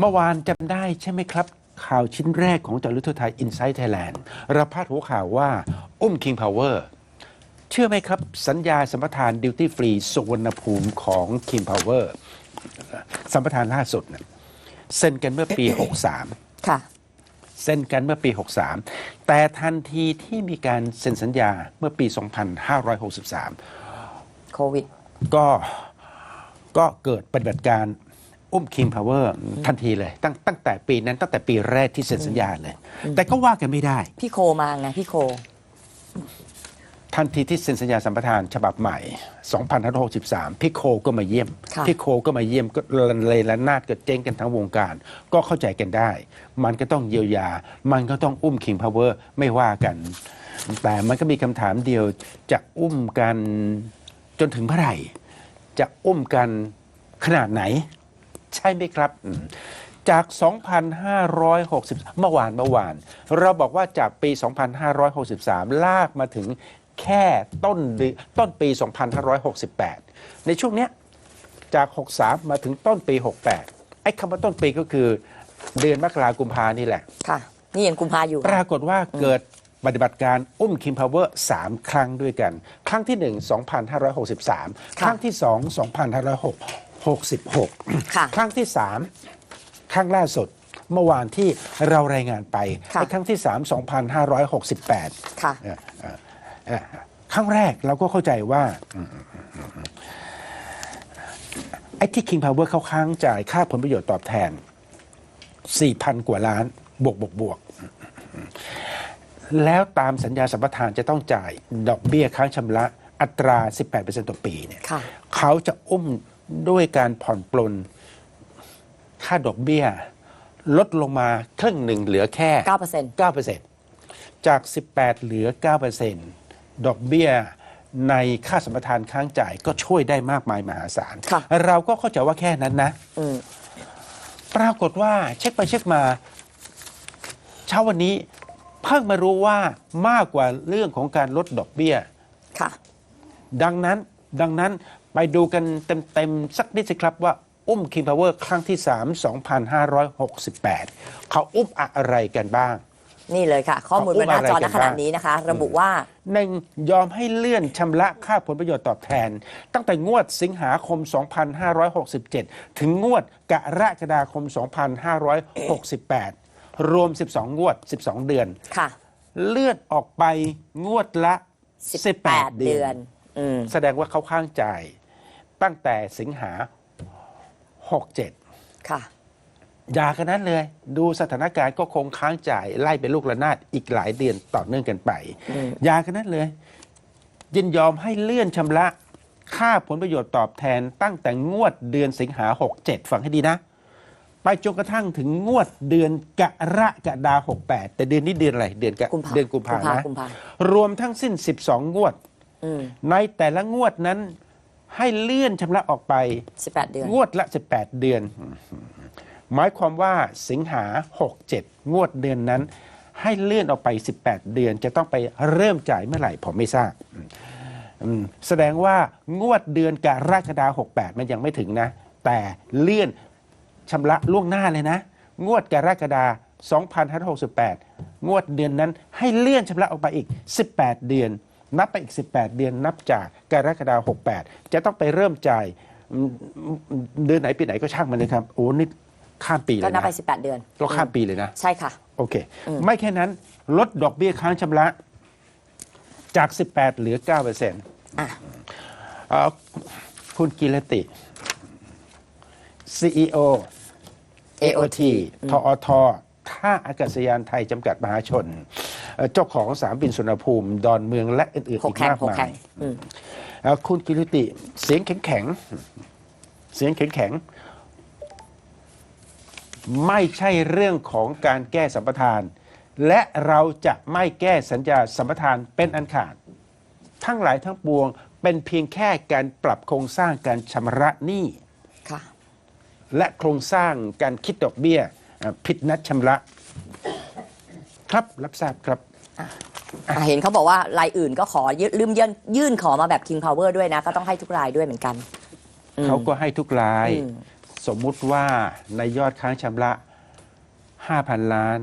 เมื่อวานจำได้ใช่ไหมครับ ข่าวชิ้นแรกของจารุทไทยอินไซต์ไทยแลนด์รับพาดหัวข่าวว่า อุ้ม King Power เชื่อไหมครับ สัญญาสัมปทานดิวตี้ฟรีสุวรรณภูมิของ King Power สัมปทานล่าสุดน่ะเซ็นกันเมื่อปี 63 ค่ะ เซ็นกันเมื่อปี 63 แต่ทันทีที่มีการเซ็นสัญญาเมื่อปี 2563 โควิด ก็ก็เกิดปฏิบัติการ อุ้ม King Power ทันทีเลย ตั้งตั้งแต่ปีนั้นตั้งแต่ปีแรกที่เซ็นสัญญาเลย แต่ก็ว่ากันไม่ได้ พี่โคมาไงพี่โค ทันทีที่เซ็นสัญญาสัมปทานฉบับใหม่ 2563 พี่โคก็มาเยี่ยม ค่ะพี่โคก็มาเยี่ยมก็เลยละนาดก็เจ๊งกันทั้งวงการ ก็เข้าใจกันได้ มันก็ต้องเยียวยา มันก็ต้องอุ้ม King Power ไม่ว่ากัน แต่มันก็มีคำถามเดียวจะอุ้มกันจนถึงเมื่อไหร่ จะอุ้มกันขนาดไหน ใช่ไหมครับ จาก 2,560 เมื่อวานเมื่อวาน เราบอกว่าจากปี 2,563 ลากมาถึงแค่ต้นต้นปี 2,568 ในช่วงเนี้ยจาก 63 มาถึงต้นปี 68 ไอ้คำว่าต้นปีก็คือเดือนมกราคมกุมภานี่แหละ ค่ะ นี่ยังกุมภาอยู่ ปรากฏว่าเกิดปฏิบัติการอุ้มคิมพาวเวอร์ 3 ครั้งด้วยกัน ครั้งที่ 1 2,563 ครั้งที่ 2 2,506 66 ครั้งที่ 3 ครั้งล่าสุดเมื่อวานที่เรารายงานไปครั้งที่ 3 2,568ค่ะครั้งแรกเราก็เข้าใจว่าไอ้ที่ King Power เขาค้างจ่ายค่าผลประโยชน์ตอบแทน 4,000 กว่าล้าน บวกบวกบวก แล้วตามสัญญาสัมปทานจะต้องจ่ายดอกเบี้ยค้างชำระอัตรา 18%ต่อปีเนี่ยเขาจะอุ้ม ด้วยการผ่อนปลนค่าดอกเบี้ย ลดลงมาครึ่งหนึ่งเหลือแค่ 9% 9%จาก 18 เหลือ 9%ดอกเบี้ยในค่าสัมปทานค้างจ่ายก็ช่วยได้มากมายมหาศาลค่ะเราก็เข้าใจว่าแค่นั้นนะอืมปรากฏว่าเช็คไปเช็คมา เช้าวันนี้เพิ่งมารู้ว่ามากกว่าเรื่องของการลดดอกเบี้ยค่ะดังนั้นดังนั้น ไปดูกันเต็มๆ สักนิดสิครับว่า อุ้ม King Power ครั้งที่ 3 2,568 เขาอุ้มอะไรกันบ้าง นี่เลยค่ะ ข้อมูลบนหน้าจอณขณะนี้นะคะ ระบุว่า หนึ่งยอมให้เลื่อนชำระค่าผลประโยชน์ตอบแทน ตั้งแต่งวดสิงหาคม 2567 ถึงงวดกรกฎาคม 2568 รวม 12 งวด 12 เดือน ค่ะ เลื่อนออกไปงวดละ 18 18 เดืเดืออน น อืม แสดงว่าเขาค้างจ่าย ตั้งแต่สิงหา 67 ค่ะ อย่ากันนั้นเลย ดูสถานการณ์ก็คงค้างจ่ายไล่เป็นลูกระนาดอีกหลายเดือนต่อเนื่องกันไปอืมอย่ากันนั้นเลย ยินยอมให้เลื่อนชำระค่าผลประโยชน์ตอบแทนตั้งแต่งวดเดือนสิงหา 67 ฟังให้ดีนะ ไปจนกระทั่งถึงงวดเดือนกรกฎาคม68 แต่เดือนนี้เดือนอะไร เดือนกะกุมภาเดือนกุมภากุมภานะกุมภารวมทั้งสิ้น 12 งวดอืมในแต่ละงวดนั้น ให้เลื่อนชำระออกไป 18 เดือน งวดละ 18 เดือน หมายความว่าสิงหา 67 งวดเดือนนั้น ให้เลื่อนออกไป 18 เดือน จะต้องไปเริ่มจ่ายเมื่อไหร่ผมไม่ทราบอืมแสดงว่างวดเดือนกรกฎาคม68 มันยังไม่ถึงนะ แต่เลื่อนชำระล่วงหน้าเลยนะ งวดกรกฎาคม2568 งวดเดือนนั้นให้เลื่อนชำระออกไปอีก 18 เดือน นับไปอีก 18 เดือนนับจากกรกฎาคม68 จะต้องไปเริ่มจ่ายอืมเดือนไหนปีไหนก็ช่างมันเลยครับโอ้นี่ข้ามปีเลก็ยนับนะไป 18 เดือนเราข้ามปีเลยนะ ใช่ค่ะ โอเคอืมไม่แค่นั้นลดดอกเบี้ยค้างชำระจาก 18 เหลือ9เปอร์เซ็นต์อะคุณกิรติ CEO AOT ทอทท่าอากาศยานไทยจำกัดมหาชน เอ่อเจ้าของสนามบินสุวรรณภูมิ ดอนเมืองและอื่นๆหอีกกแข่งมากหกมาแข่ยงอืมเอ่อคุณกิรติเสียงแข็งๆเสียงแข็งๆไม่ใช่เรื่องของการแก้สัมปทาน และเราจะไม่แก้สัญญาสัมปทานเป็นอันขาด ทั้งหลายทั้งปวงเป็นเพียงแค่การปรับโครงสร้างการชำระหนี้ค่ะและโครงสร้างการคิดดอกเบี้ยเอ่อผิดนัดชำระ ครับรับทราบครับ อะเห็นเขาบอกว่ารายอื่นก็ขอยื่นลืมยื่นยื่นขอมาแบบ King Power ด้วยนะ ก็ต้องให้ทุกรายด้วยเหมือนกันอืม เขาก็ให้ทุกราย อืม สมมุติว่าในยอดค้างชำระ 5,000 ล้าน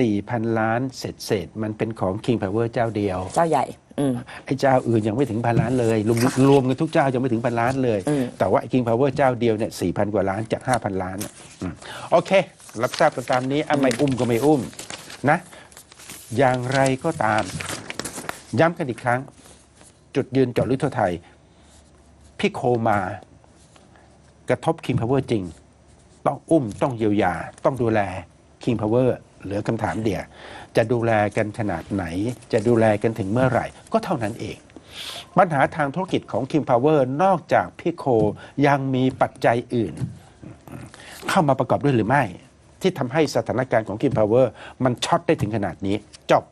4,000 ล้านเศษเศษๆมันเป็นของ King Power เจ้าเดียว เจ้าใหญ่ อืม ไอ้เจ้าอื่นยังไม่ถึงพันล้านเลยรวมรวมกันทุกเจ้ายังไม่ถึงพันล้านเลย อืม แต่ว่าไอ้ King Power เจ้าเดียวเนี่ยสี่พันกว่าล้านจาก5,000ล้านน่ะอืมโอเค รับทราบกันตามนี้อะไม่อุ้มก็ไม่อุ้มนะ อย่างไรก็ตาม ย้ำกันอีกครั้ง จุดยืนเจาะลึกทั่วไทย พี่โคมากระทบ King Power จริง ต้องอุ้มต้องเยียวยา ต้องดูแล King Power เหลือคำถามเดียว จะดูแลกันขนาดไหน จะดูแลกันถึงเมื่อไหร่ ก็เท่านั้นเอง ปัญหาทางธุรกิจของ King Power นอกจากพี่โคยังมีปัจจัยอื่น เข้ามาประกอบด้วยหรือไม่ ที่ทำให้สถานการณ์ของกิมพาวเวอร์มันช็อตได้ถึงขนาดนี้จบ